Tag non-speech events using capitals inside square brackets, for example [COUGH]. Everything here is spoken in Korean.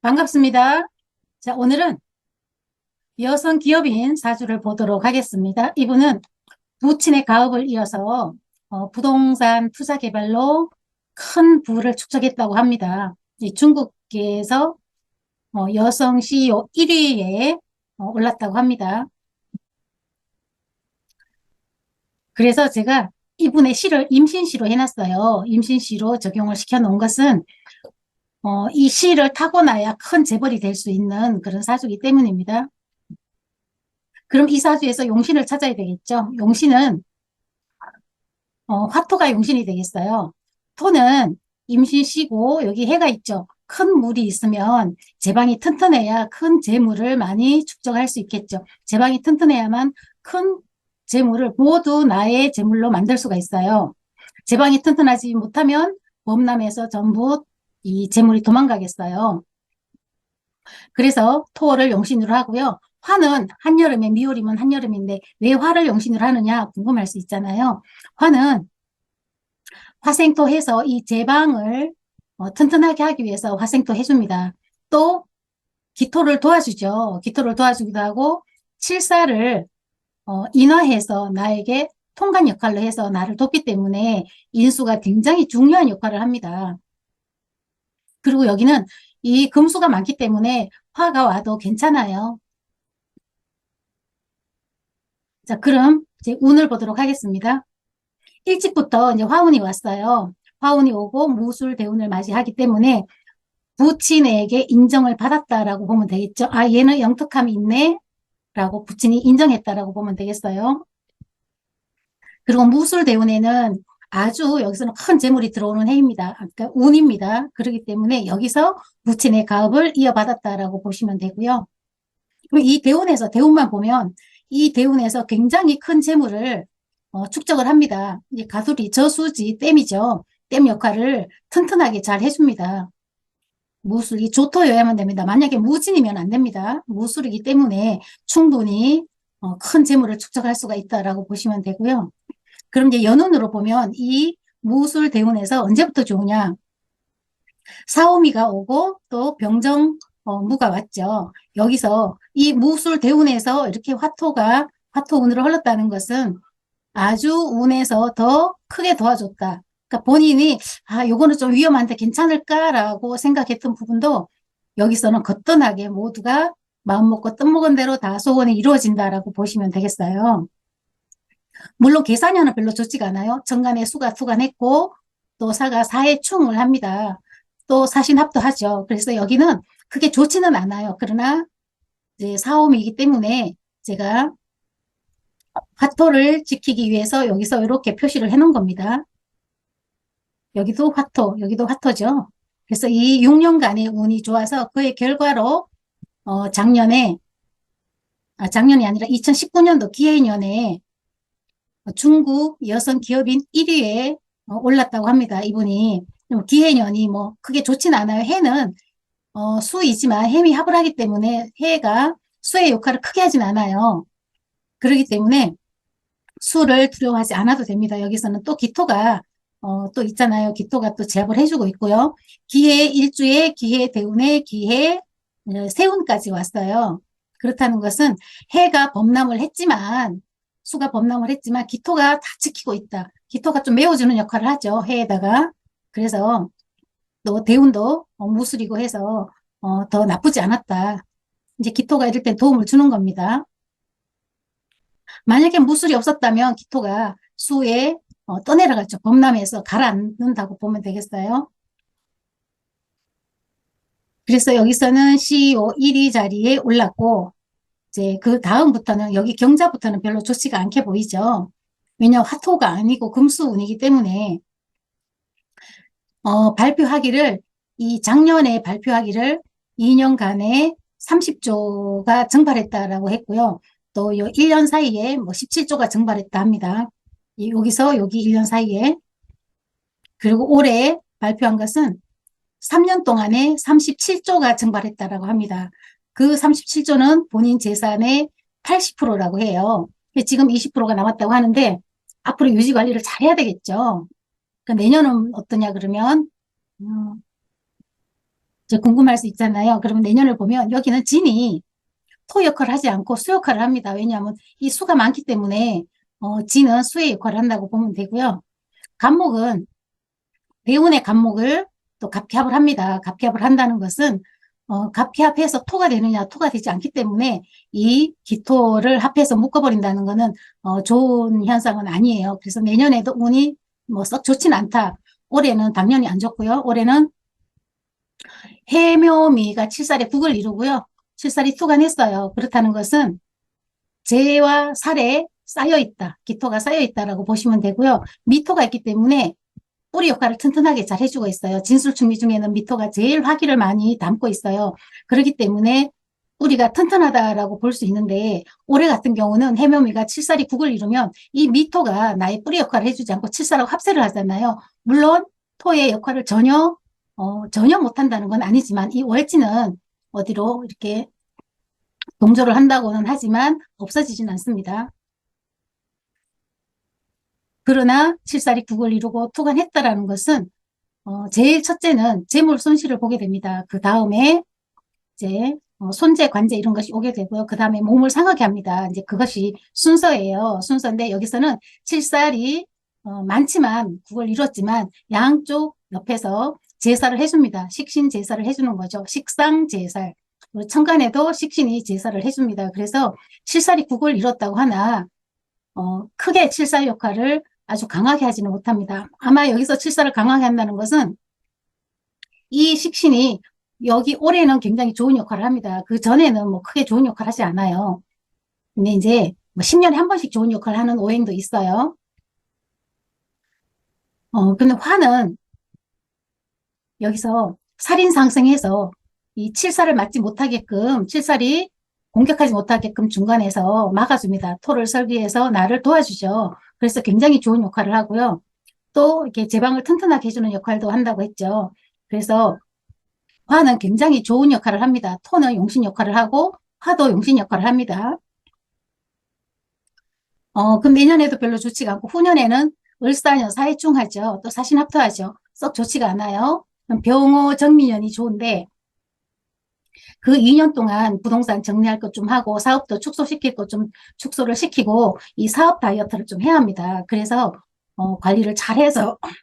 반갑습니다. 자, 오늘은 여성 기업인 사주를 보도록 하겠습니다. 이분은 부친의 가업을 이어서 어, 부동산 투자 개발로 큰 부를 축적했다고 합니다. 이 중국계에서 어, 여성 CEO 1위에 어, 올랐다고 합니다. 그래서 제가 이분의 시를 임신시로 해놨어요. 임신시로 적용을 시켜놓은 것은 어, 이 시를 타고나야 큰 재벌이 될 수 있는 그런 사주이기 때문입니다. 그럼 이 사주에서 용신을 찾아야 되겠죠. 용신은 어, 화토가 용신이 되겠어요. 토는 임신시고 여기 해가 있죠. 큰 물이 있으면 제방이 튼튼해야 큰 재물을 많이 축적할 수 있겠죠. 제방이 튼튼해야만 큰 재물을 모두 나의 재물로 만들 수가 있어요. 제방이 튼튼하지 못하면 범람에서 전부 이 재물이 도망가겠어요. 그래서 토를 용신으로 하고요. 화는 한여름에 미월이면 한여름인데 왜 화를 용신으로 하느냐 궁금할 수 있잖아요. 화는 화생토 해서 이 제방을 어, 튼튼하게 하기 위해서 화생토 해줍니다. 또 기토를 도와주죠. 기토를 도와주기도 하고 칠사를 어, 인화해서 나에게 통관 역할로 해서 나를 돕기 때문에 인수가 굉장히 중요한 역할을 합니다. 그리고 여기는 이 금수가 많기 때문에 화가 와도 괜찮아요. 자, 그럼 이제 운을 보도록 하겠습니다. 일찍부터 이제 화운이 왔어요. 화운이 오고 무술 대운을 맞이하기 때문에 부친에게 인정을 받았다라고 보면 되겠죠. 아, 얘는 영특함이 있네. 라고 부친이 인정했다라고 보면 되겠어요. 그리고 무술 대운에는 아주 여기서는 큰 재물이 들어오는 해입니다. 그러니까 운입니다. 그렇기 때문에 여기서 부친의 가업을 이어받았다라고 보시면 되고요. 이 대운에서 대운만 보면 이 대운에서 굉장히 큰 재물을 어, 축적을 합니다. 이 가두리 저수지 댐이죠. 댐 역할을 튼튼하게 잘 해줍니다. 무술이 조토여야만 됩니다. 만약에 무진이면 안 됩니다. 무술이기 때문에 충분히 어, 큰 재물을 축적할 수가 있다라고 보시면 되고요. 그럼 이제 연운으로 보면 이 무술 대운에서 언제부터 좋으냐? 사오미가 오고 또 병정 어, 무가 왔죠. 여기서 이 무술 대운에서 이렇게 화토가 화토 운으로 흘렀다는 것은 아주 운에서 더 크게 도와줬다. 그러니까 본인이 아 요거는 좀 위험한데 괜찮을까라고 생각했던 부분도 여기서는 거뜬하게 모두가 마음 먹고 뜻 먹은 대로 다 소원이 이루어진다라고 보시면 되겠어요. 물론 계산년은 별로 좋지가 않아요. 정간에 수가 투간했고 또 사가 사의 충을 합니다. 또 사신합도 하죠. 그래서 여기는 그게 좋지는 않아요. 그러나 이제 사옴이기 때문에 제가 화토를 지키기 위해서 여기서 이렇게 표시를 해 놓은 겁니다. 여기도 화토, 여기도 화토죠. 그래서 이 6년간의 운이 좋아서 그의 결과로 어 작년에 아 작년이 아니라 2019년도 기해년에 중국 여성 기업인 1위에 어, 올랐다고 합니다. 이분이 기해년이 뭐 크게 좋진 않아요. 해는 어, 수이지만 해미 합을 하기 때문에 해가 수의 역할을 크게 하진 않아요. 그렇기 때문에 수를 두려워하지 않아도 됩니다. 여기서는 또 기토가 어, 또 있잖아요. 기토가 또 제압을 해주고 있고요. 기해 일주에 기해 대운에 기해 어, 세운까지 왔어요. 그렇다는 것은 해가 범람을 했지만 수가 범람을 했지만 기토가 다 지키고 있다. 기토가 좀 메워주는 역할을 하죠. 해에다가. 그래서 또 대운도 어, 무술이고 해서 어, 더 나쁘지 않았다. 이제 기토가 이럴 땐 도움을 주는 겁니다. 만약에 무술이 없었다면 기토가 수에 어, 떠내려갔죠. 범람에서 가라앉는다고 보면 되겠어요. 그래서 여기서는 CEO 1위 자리에 올랐고 이제 그 다음부터는 여기 경자부터는 별로 좋지가 않게 보이죠. 왜냐 화토가 아니고 금수운이기 때문에 어, 발표하기를 이 작년에 발표하기를 2년간에 30조가 증발했다라고 했고요. 또요 1년 사이에 뭐 17조가 증발했다 합니다. 여기서 여기 1년 사이에 그리고 올해 발표한 것은 3년 동안에 37조가 증발했다라고 합니다. 그 37조는 본인 재산의 80%라고 해요. 지금 20%가 남았다고 하는데 앞으로 유지 관리를 잘 해야 되겠죠. 그러니까 내년은 어떠냐 그러면 음, 이제 궁금할 수 있잖아요. 그러면 내년을 보면 여기는 진이 토 역할을 하지 않고 수 역할을 합니다. 왜냐하면 이 수가 많기 때문에 어, 진은 수의 역할을 한다고 보면 되고요. 간목은 대운의 간목을 또 갑합을 합니다. 갑합을 한다는 것은 어, 갑합해서 토가 되느냐 토가 되지 않기 때문에 이 기토를 합해서 묶어버린다는 것은 어, 좋은 현상은 아니에요. 그래서 내년에도 운이 뭐 썩 좋진 않다. 올해는 당연히 안 좋고요. 올해는 해묘미가 칠살에 국을 이루고요. 칠살이 투간했어요. 그렇다는 것은 재와 살에 쌓여 있다. 기토가 쌓여 있다라고 보시면 되고요. 미토가 있기 때문에 뿌리 역할을 튼튼하게 잘 해주고 있어요. 진술충미 중에는 미토가 제일 화기를 많이 담고 있어요. 그렇기 때문에 뿌리가 튼튼하다라고 볼 수 있는데 올해 같은 경우는 해묘미가 칠살이 국을 이루면 이 미토가 나의 뿌리 역할을 해주지 않고 칠살하고 합세를 하잖아요. 물론 토의 역할을 전혀 어, 전혀 못한다는 건 아니지만 이 월지는 어디로 이렇게 동조를 한다고는 하지만 없어지진 않습니다. 그러나 칠살이 국을 이루고 투간했다라는 것은 어, 제일 첫째는 재물 손실을 보게 됩니다. 그 다음에 이제 어, 손재, 관재 이런 것이 오게 되고요. 그 다음에 몸을 상하게 합니다. 이제 그것이 순서예요. 순서인데 여기서는 칠살이 어, 많지만 국을 이뤘지만 양쪽 옆에서 제사를 해줍니다. 식신 제사를 해주는 거죠. 식상 제살. 천간에도 식신이 제사를 해줍니다. 그래서 칠살이 국을 이뤘다고 하나 어, 크게 칠살 역할을 아주 강하게 하지는 못합니다. 아마 여기서 칠살을 강하게 한다는 것은 이 식신이 여기 올해는 굉장히 좋은 역할을 합니다. 그 전에는 뭐 크게 좋은 역할을 하지 않아요. 근데 이제 뭐 10년에 한 번씩 좋은 역할을 하는 오행도 있어요. 어, 근데 화는 여기서 살인 상승해서 이 칠살을 맞지 못하게끔 칠살이 공격하지 못하게끔 중간에서 막아줍니다. 토를 설계해서 나를 도와주죠. 그래서 굉장히 좋은 역할을 하고요. 또 이렇게 제방을 튼튼하게 해주는 역할도 한다고 했죠. 그래서 화는 굉장히 좋은 역할을 합니다. 토는 용신 역할을 하고 화도 용신 역할을 합니다. 어, 그럼 내년에도 별로 좋지가 않고 후년에는 을사년 사해충하죠. 또 사신합토하죠. 썩 좋지가 않아요. 병호 정미년이 좋은데 그 2년 동안 부동산 정리할 것 좀 하고 사업도 축소시킬 것 좀 축소를 시키고 이 사업 다이어트를 좀 해야 합니다. 그래서 어, 관리를 잘 해서 [LAUGHS]